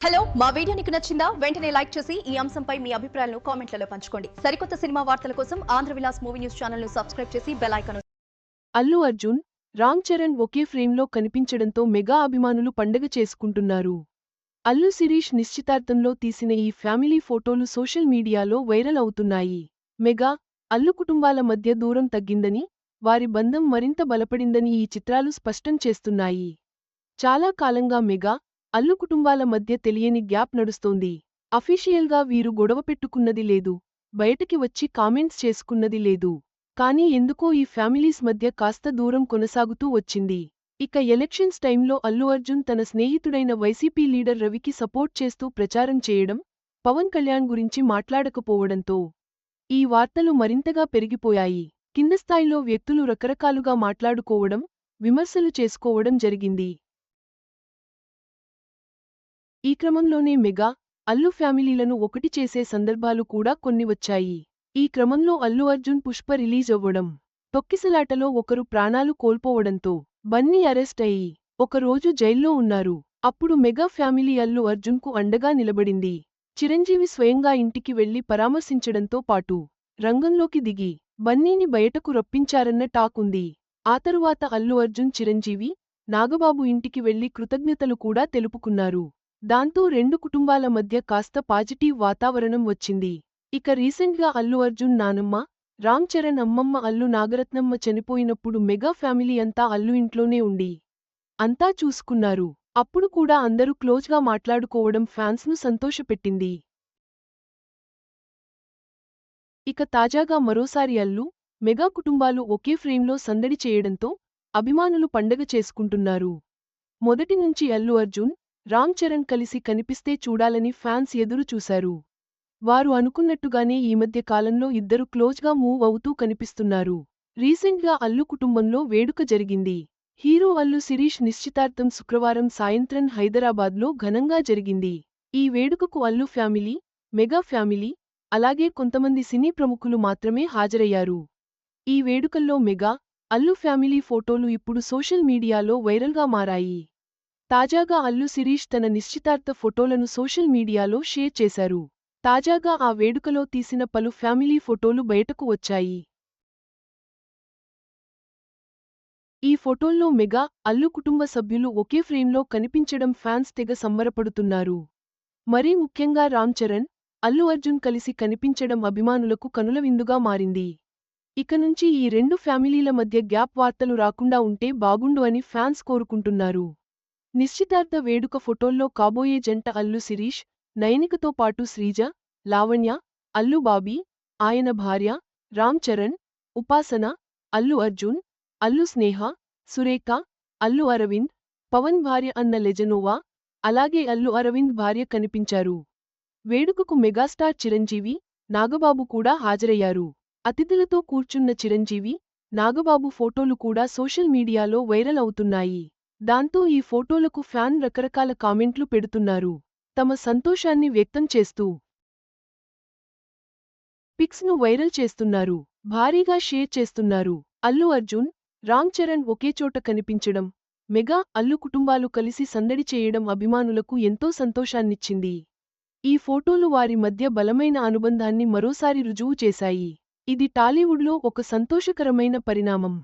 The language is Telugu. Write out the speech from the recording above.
హలో మా వీడియో నీకు నచ్చిందా? వెంటనే లైక్ చేసి ఈ అంశంపై మీ అభిప్రాయాలను కామెంట్లలో పంచుకోండి. సరికొత్త సినిమా వార్తల కోసం ఆంధ్ర విలాస్ మూవీ న్యూస్ ఛానల్ను సబ్స్క్రైబ్ చేసి బెల్ అల్లు అర్జున్ రామ్ చరణ్ ఒకే ఫ్రేమ్లో కనిపించడంతో మెగా అభిమానులు పండగ చేసుకుంటున్నారు. అల్లు శిరీష్ నిశ్చితార్థంలో తీసిన ఈ ఫ్యామిలీ ఫోటోలు సోషల్ మీడియాలో వైరల్ అవుతున్నాయి. మెగా అల్లు కుటుంబాల మధ్య దూరం తగ్గిందని వారి బంధం మరింత బలపడిందని ఈ చిత్రాలు స్పష్టం చేస్తున్నాయి. చాలా కాలంగా మెగా అల్లు కుటుంబాల మధ్య తెలియని గ్యాప్ నడుస్తోంది. అఫీషియల్గా వీరు గొడవ పెట్టుకున్నది లేదు. బయటకి వచ్చి కామెంట్స్ చేసుకున్నది లేదు. కానీ ఎందుకో ఈ ఫ్యామిలీస్ మధ్య కాస్త దూరం కొనసాగుతూ వచ్చింది. ఇక ఎలక్షన్స్ టైంలో అల్లు అర్జున్ తన స్నేహితుడైన వైసీపీ లీడర్ రవికి సపోర్ట్ చేస్తూ ప్రచారం చేయడం పవన్ కళ్యాణ్ గురించి మాట్లాడకపోవడంతో ఈ వార్తలు మరింతగా పెరిగిపోయాయి. కింద స్థాయిలో వ్యక్తులు రకరకాలుగా మాట్లాడుకోవడం విమర్శలు చేసుకోవడం జరిగింది. ఈ క్రమంలోనే మెగా అల్లు ఫ్యామిలీలను ఒకటి చేసే సందర్భాలు కూడా కొన్ని వచ్చాయి. ఈ క్రమంలో అల్లు అర్జున్ పుష్ప రిలీజ్ అవ్వడం తొక్కిసలాటలో ఒకరు ప్రాణాలు కోల్పోవడంతో బన్నీ అరెస్ట్ అయ్యి ఒకరోజు జైల్లో ఉన్నారు. అప్పుడు మెగా ఫ్యామిలీ అల్లు అర్జున్కు అండగా నిలబడింది. చిరంజీవి స్వయంగా ఇంటికి వెళ్ళి పరామర్శించడంతో పాటు రంగంలోకి దిగి బన్నీని బయటకు రప్పించారన్న టాక్ ఉంది. ఆ తరువాత అల్లు అర్జున్ చిరంజీవి నాగబాబు ఇంటికి వెళ్ళి కృతజ్ఞతలు కూడా తెలుపుకున్నారు. దాంతో రెండు కుటుంబాల మధ్య కాస్త పాజిటివ్ వాతావరణం వచ్చింది. ఇక రీసెంట్గా అల్లు అర్జున్ నానమ్మ రామ్ చరణ్ అమ్మమ్మ అల్లు నాగరత్నమ్మ చనిపోయినప్పుడు మెగా ఫ్యామిలీ అంతా అల్లు ఇంట్లోనే ఉండి అంతా చూసుకున్నారు. అప్పుడు కూడా అందరూ క్లోజ్గా మాట్లాడుకోవడం ఫ్యాన్స్ను సంతోషపెట్టింది. ఇక తాజాగా మరోసారి అల్లు మెగా కుటుంబాలు ఒకే ఫ్రేమ్లో సందడి చేయడంతో అభిమానులు పండగ చేసుకుంటున్నారు. మొదటి నుంచి అల్లు అర్జున్ రామ్ చరణ్ కలిసి కనిపిస్తే చూడాలని ఫ్యాన్స్ ఎదురు చూశారు. వారు అనుకున్నట్టుగానే ఈ మధ్య కాలంలో ఇద్దరు క్లోజ్గా మూవ్ అవుతూ కనిపిస్తున్నారు. రీసెంట్గా అల్లు కుటుంబంలో వేడుక జరిగింది. హీరో అల్లు శిరీష్ నిశ్చితార్థం శుక్రవారం సాయంత్రం హైదరాబాద్లో ఘనంగా జరిగింది. ఈ వేడుకకు అల్లు ఫ్యామిలీ మెగా ఫ్యామిలీ అలాగే కొంతమంది సినీ ప్రముఖులు మాత్రమే హాజరయ్యారు. ఈ వేడుకల్లో మెగా అల్లు ఫ్యామిలీ ఫోటోలు ఇప్పుడు సోషల్ మీడియాలో వైరల్గా మారాయి. తాజాగా అల్లు శిరీష్ తన నిశ్చితార్థ ఫోటోలను సోషల్ మీడియాలో షేర్ చేశారు. తాజాగా ఆ వేడుకలో తీసిన పలు ఫ్యామిలీ ఫోటోలు బయటకు వచ్చాయి. ఈ ఫోటోల్లో మెగా అల్లు కుటుంబ సభ్యులు ఒకే ఫ్రేమ్లో కనిపించడం ఫ్యాన్స్ తెగ సంబరపడుతున్నారు. మరీ ముఖ్యంగా రామ్ చరణ్ అల్లు అర్జున్ కలిసి కనిపించడం అభిమానులకు కనులవిందుగా మారింది. ఇక నుంచి ఈ రెండు ఫ్యామిలీల మధ్య గ్యాప్ వార్తలు రాకుండా ఉంటే బాగుండు అని ఫ్యాన్స్ కోరుకుంటున్నారు. నిశ్చితార్థ వేడుక ఫోటోల్లో కాబోయే జంట అల్లు శిరీష్ నయనికతో పాటు శ్రీజ లావణ్య అల్లు బాబీ ఆయన భార్య రామ్ చరణ్ ఉపాసన అల్లు అర్జున్ అల్లు స్నేహ సురేఖ అల్లు అరవింద్ పవన్ భార్య అన్న లెజనోవా అలాగే అల్లు అరవింద్ భార్య కనిపించారు. వేడుకకు మెగాస్టార్ చిరంజీవి నాగబాబు కూడా హాజరయ్యారు. అతిథులతో కూర్చున్న చిరంజీవి నాగబాబు ఫోటోలు కూడా సోషల్ మీడియాలో వైరల్ అవుతున్నాయి. దాంతో ఈ ఫోటోలకు ఫ్యాన్ రకరకాల కామెంట్లు పెడుతున్నారు. తమ సంతోషాన్ని వ్యక్తం చేస్తూ పిక్స్ను వైరల్ చేస్తున్నారు. భారీగా షేర్ చేస్తున్నారు. అల్లు అర్జున్ రామ్ చరణ్ ఒకేచోట కనిపించడం మెగా అల్లు కుటుంబాలు కలిసి సందడి చేయడం అభిమానులకు ఎంతో సంతోషాన్నిచ్చింది. ఈ ఫోటోలు వారి మధ్య బలమైన అనుబంధాన్ని మరోసారి రుజువు చేశాయి. ఇది టాలీవుడ్లో ఒక సంతోషకరమైన పరిణామం.